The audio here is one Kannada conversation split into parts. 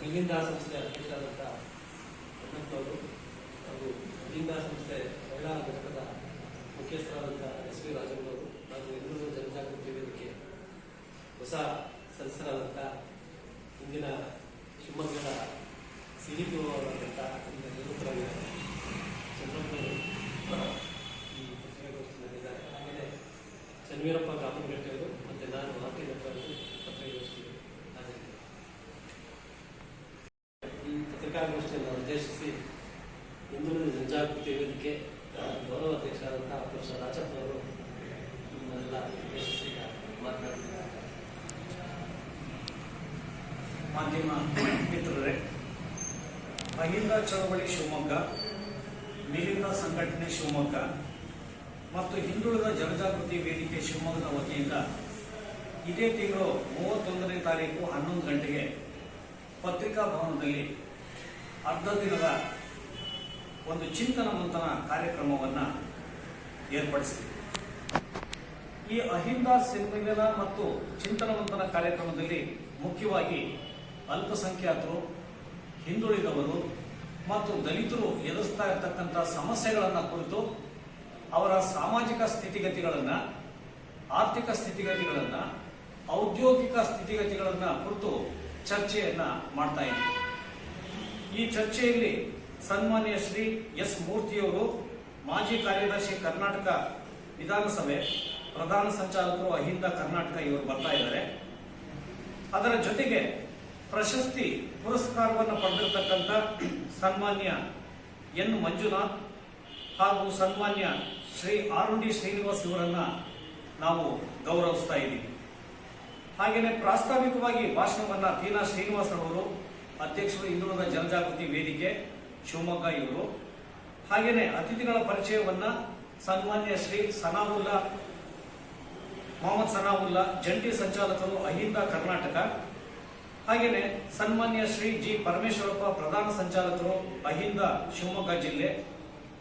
ಅಹಿಂದ ಸಂಸ್ಥೆ ಅಧ್ಯಕ್ಷರಾದಂಥ ಅಣ್ಣಪ್ಪನವರು ಹಾಗೂ ಇಲ್ಲಿಂದ ಸಂಸ್ಥೆ ಮಹಿಳಾ ಘಟಕದ ಮುಖ್ಯಸ್ಥರಾದಂಥ ಎಸ್ ವಿ ರಾಜಣ್ಣವರು ಹಾಗೂ ಎಲ್ಲರೂ ಜನಜಾಗೃತಿ ವೇದಿಕೆ ಹೊಸ ಸದಸ್ಯರಾದಂಥ ಇಂದಿನ ಶಿವಮೊಗ್ಗದ ಸಿಡಿಪಿ ನಿರೂಪರಾಗಿ ಚಂದ್ರಪ್ಪನವರು ಈ ಪತ್ರಿಕಾಗೋಷ್ಠಿಯಲ್ಲಿದ್ದಾರೆ ಹಾಗೆಯೇ ಚನ್ವೀರಪ್ಪ ಕಾಮನಗಟ್ಟೆಯವರು ಮತ್ತು ನಾನು ಮಾತಿ ಅವರು ಪತ್ರಿಕಾಗೋಷ್ಠಿಗೆ ಹಾಜರಿದ್ದೆ ಪತ್ರಿಕಾಗೋಷ್ಠಿಯನ್ನು ಉದ್ದೇಶಿಸಿ ಹಿಂದುಳಿದ ಜನಜಾಗೃತಿ ವೇದಿಕೆ ಗೌರವ ಅಧ್ಯಕ್ಷರಾದಂತಹ ಪ್ರೊಫೆಸರ್ ರಾಜಪ್ಪನವರು ನಿಮ್ಮನ್ನೆಲ್ಲ ಉದ್ದೇಶಿಸಿ ಮಾಧ್ಯಮ ಮಿತ್ರರೇ ಮಹಿಂದ ಚಳವಳಿ ಶಿವಮೊಗ್ಗ, ಮಿಲಿಂದ ಸಂಘಟನೆ ಶಿವಮೊಗ್ಗ ಮತ್ತು ಹಿಂದುಳಿದ ಜನಜಾಗೃತಿ ವೇದಿಕೆ ಶಿವಮೊಗ್ಗದ ವತಿಯಿಂದ ಇದೇ ತಿಂಗಳು ಮೂವತ್ತೊಂದನೇ ತಾರೀಕು ಹನ್ನೊಂದು ಗಂಟೆಗೆ ಪತ್ರಿಕಾ ಭವನದಲ್ಲಿ ಅರ್ಧ ದಿನದ ಒಂದು ಚಿಂತನ ಮಂಥನ ಕಾರ್ಯಕ್ರಮವನ್ನು ಏರ್ಪಡಿಸಿದೆ. ಈ ಅಹಿಂದ ಸಿಂಧನ ಮತ್ತು ಚಿಂತನ ಮಂಥನ ಕಾರ್ಯಕ್ರಮದಲ್ಲಿ ಮುಖ್ಯವಾಗಿ ಅಲ್ಪಸಂಖ್ಯಾತರು, ಹಿಂದುಳಿದವರು ಮತ್ತು ದಲಿತರು ಎದುರಿಸ್ತಾ ಇರತಕ್ಕಂಥ ಸಮಸ್ಯೆಗಳನ್ನು ಕುರಿತು ಅವರ ಸಾಮಾಜಿಕ ಸ್ಥಿತಿಗತಿಗಳನ್ನು, ಆರ್ಥಿಕ ಸ್ಥಿತಿಗತಿಗಳನ್ನು, ಔದ್ಯೋಗಿಕ ಸ್ಥಿತಿಗತಿಗಳನ್ನು ಕುರಿತು ಚರ್ಚೆಯನ್ನು ಮಾಡ್ತಾ ಇದ್ದೀವಿ. ಈ ಚರ್ಚೆಯಲ್ಲಿ ಸನ್ಮಾನ್ಯ ಶ್ರೀ ಎಸ್ ಮೂರ್ತಿಯವರು, ಮಾಜಿ ಕಾರ್ಯದರ್ಶಿ ಕರ್ನಾಟಕ ವಿಧಾನಸಭೆ ಪ್ರಧಾನ ಸಂಚಾಲಕರು ಅಹಿಂದ ಕರ್ನಾಟಕ ಇವರು ಬರ್ತಾ ಇದ್ದಾರೆ. ಅದರ ಜೊತೆಗೆ ಪ್ರಶಸ್ತಿ ಪುರಸ್ಕಾರವನ್ನು ಪಡೆದಿರತಕ್ಕಂಥ ಸನ್ಮಾನ್ಯ ಎನ್ ಮಂಜುನಾಥ್ ಹಾಗೂ ಸನ್ಮಾನ್ಯ ಶ್ರೀ ಆರ್ ಡಿ ಶ್ರೀನಿವಾಸ್ ಇವರನ್ನ ನಾವು ಗೌರವಿಸ್ತಾ ಇದ್ದೀವಿ. ಹಾಗೆಯೇ ಪ್ರಾಸ್ತಾವಿಕವಾಗಿ ಭಾಷಣವನ್ನ ತೀನಾ ಶ್ರೀನಿವಾಸ್ ಅವರು ಅಧ್ಯಕ್ಷರು ಹಿಂದುಳಿದ ಜನಜಾಗೃತಿ ವೇದಿಕೆ, ಶಿವಮೊಗ್ಗ ಇವರು. ಹಾಗೆಯೇ ಅತಿಥಿಗಳ ಪರಿಚಯವನ್ನ ಸನ್ಮಾನ್ಯ ಶ್ರೀ ಸನಾವುಲ್ಲಾ, ಮೊಹಮ್ಮದ್ ಸನಾವುಲ್ಲಾ, ಜಂಟಿ ಸಂಚಾಲಕರು ಅಹಿಂದ ಕರ್ನಾಟಕ. ಹಾಗೆಯೇ ಸನ್ಮಾನ್ಯ ಶ್ರೀ ಜಿ ಪರಮೇಶ್ವರಪ್ಪ, ಪ್ರಧಾನ ಸಂಚಾಲಕರು ಅಹಿಂದ ಶಿವಮೊಗ್ಗ ಜಿಲ್ಲೆ.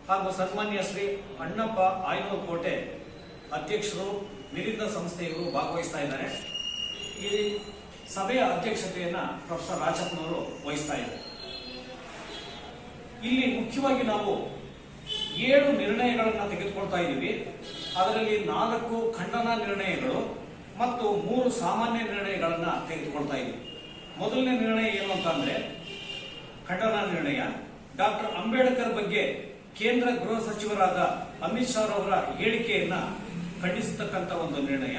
ಹಾಗೂ ಸನ್ಮಾನ್ಯ ಶ್ರೀ ಅಣ್ಣಪ್ಪ ಆಯನೂರು ಕೋಟೆ ಅಧ್ಯಕ್ಷರು, ಮಿಲಿಂದ ಸಂಸ್ಥೆಯವರು ಭಾಗವಹಿಸ್ತಾ ಇದ್ದಾರೆ. ಈ ಸಭೆಯ ಅಧ್ಯಕ್ಷತೆಯನ್ನ ಪ್ರೊಫೆಸರ್ ರಾಜಪ್ಪನವರು ವಹಿಸ್ತಾ ಇದ್ದಾರೆ. ಇಲ್ಲಿ ಮುಖ್ಯವಾಗಿ ನಾವು ಏಳು ನಿರ್ಣಯಗಳನ್ನು ತೆಗೆದುಕೊಳ್ತಾ ಇದ್ದೀವಿ. ಅದರಲ್ಲಿ ನಾಲ್ಕು ಖಂಡನ ನಿರ್ಣಯಗಳು ಮತ್ತು ಮೂರು ಸಾಮಾನ್ಯ ನಿರ್ಣಯಗಳನ್ನ ತೆಗೆದುಕೊಳ್ತಾ ಇದ್ದೀವಿ. ಮೊದಲನೇ ನಿರ್ಣಯ ಏನು ಅಂತಂದ್ರೆ ಖಂಡನ ನಿರ್ಣಯ. ಡಾಕ್ಟರ್ ಅಂಬೇಡ್ಕರ್ ಬಗ್ಗೆ ಕೇಂದ್ರ ಗೃಹ ಸಚಿವರಾದ ಅಮಿತ್ ಶಾ ಅವರ ಹೇಳಿಕೆಯನ್ನ ಖಂಡಿಸತಕ್ಕಂತ ಒಂದು ನಿರ್ಣಯ.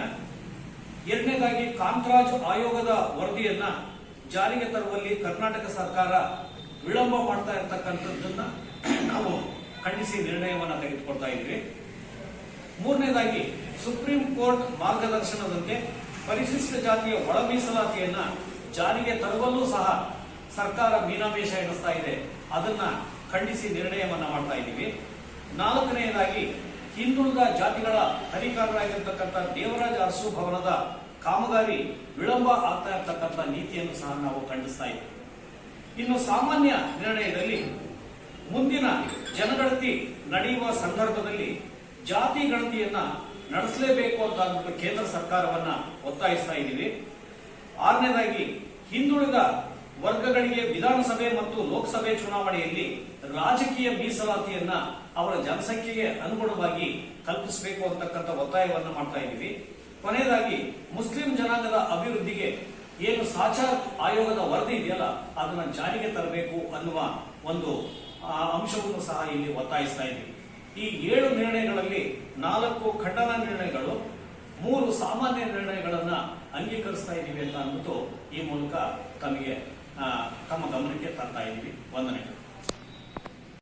ಎರಡನೇದಾಗಿ ಕಾಂತರಾಜ್ ಆಯೋಗದ ವರದಿಯನ್ನ ಜಾರಿಗೆ ತರುವಲ್ಲಿ ಕರ್ನಾಟಕ ಸರ್ಕಾರ ವಿಳಂಬ ಮಾಡ್ತಾ ಇರತಕ್ಕಂಥದ್ದನ್ನ ನಾವು ಖಂಡಿಸಿ ನಿರ್ಣಯವನ್ನು ತೆಗೆದುಕೊಳ್ತಾ ಇದ್ವಿ. ಮೂರನೇದಾಗಿ ಸುಪ್ರೀಂ ಕೋರ್ಟ್ ಮಾರ್ಗದರ್ಶನದಂತೆ ಪರಿಶಿಷ್ಟ ಜಾತಿಯ ಒಳ ಮೀಸಲಾತಿಯನ್ನ ಜಾರಿಗೆ ತರುವಲ್ಲೂ ಸಹ ಸರ್ಕಾರ ಮೀನಾಮೇಷ ಎಣಿಸ್ತಾ ಇದೆ. ಅದನ್ನ ಖಂಡಿಸಿ ನಿರ್ಣಯವನ್ನ ಮಾಡ್ತಾ ಇದ್ದೀವಿ. ನಾಲ್ಕನೆಯದಾಗಿ ಹಿಂದುಳಿದ ಜಾತಿಗಳ ಹರಿಕಾರರಾಗಿರ್ತಕ್ಕಂಥ ದೇವರಾಜ ಅರಸು ಭವನದ ಕಾಮಗಾರಿ ವಿಳಂಬ ಆಗ್ತಾ ಇರ್ತಕ್ಕಂಥ ನೀತಿಯನ್ನು ಸಹ ನಾವು ಖಂಡಿಸ್ತಾ ಇದ್ದೀವಿ. ಇನ್ನು ಸಾಮಾನ್ಯ ನಿರ್ಣಯದಲ್ಲಿ ಮುಂದಿನ ಜನಗಣತಿ ನಡೆಯುವ ಸಂದರ್ಭದಲ್ಲಿ ಜಾತಿ ಗಣತಿಯನ್ನ ನಡೆಸಲೇಬೇಕು ಅಂತ ಕೇಂದ್ರ ಸರ್ಕಾರವನ್ನ ಒತ್ತಾಯಿಸ್ತಾ ಇದ್ದೀವಿ. ಆರನೇದಾಗಿ ಹಿಂದುಳಿದ ವರ್ಗಗಳಿಗೆ ವಿಧಾನಸಭೆ ಮತ್ತು ಲೋಕಸಭೆ ಚುನಾವಣೆಯಲ್ಲಿ ರಾಜಕೀಯ ಮೀಸಲಾತಿಯನ್ನ ಅವರ ಜನಸಂಖ್ಯೆಗೆ ಅನುಗುಣವಾಗಿ ಕಲ್ಪಿಸಬೇಕು ಅಂತಕ್ಕಂಥ ಒತ್ತಾಯವನ್ನ ಮಾಡ್ತಾ ಇದ್ದೀವಿ. ಕೊನೆಯದಾಗಿ, ಮುಸ್ಲಿಂ ಜನಾಂಗದ ಅಭಿವೃದ್ಧಿಗೆ ಏನು ಸಾಚಾರ್ ಆಯೋಗದ ವರದಿ ಇದೆಯಲ್ಲ, ಅದನ್ನ ಜಾರಿಗೆ ತರಬೇಕು ಅನ್ನುವ ಒಂದು ಅಂಶವನ್ನು ಸಹ ಇಲ್ಲಿ ಒತ್ತಾಯಿಸ್ತಾ ಇದ್ದೀವಿ. ಈ ಏಳು ನಿರ್ಣಯಗಳಲ್ಲಿ ನಾಲ್ಕು ಖಂಡನ ನಿರ್ಣಯಗಳು, ಮೂರು ಸಾಮಾನ್ಯ ನಿರ್ಣಯಗಳನ್ನು ಅಂಗೀಕರಿಸ್ತಾ ಇದ್ದೀವಿ ಅಂತ ಅಂದ್ಬಿಟ್ಟು ಈ ಮೂಲಕ ತಮಗೆ ತಮ್ಮ ಗಮನಕ್ಕೆ ತರ್ತಾ ಇದ್ದೀವಿ ವಂದನೆಗಳು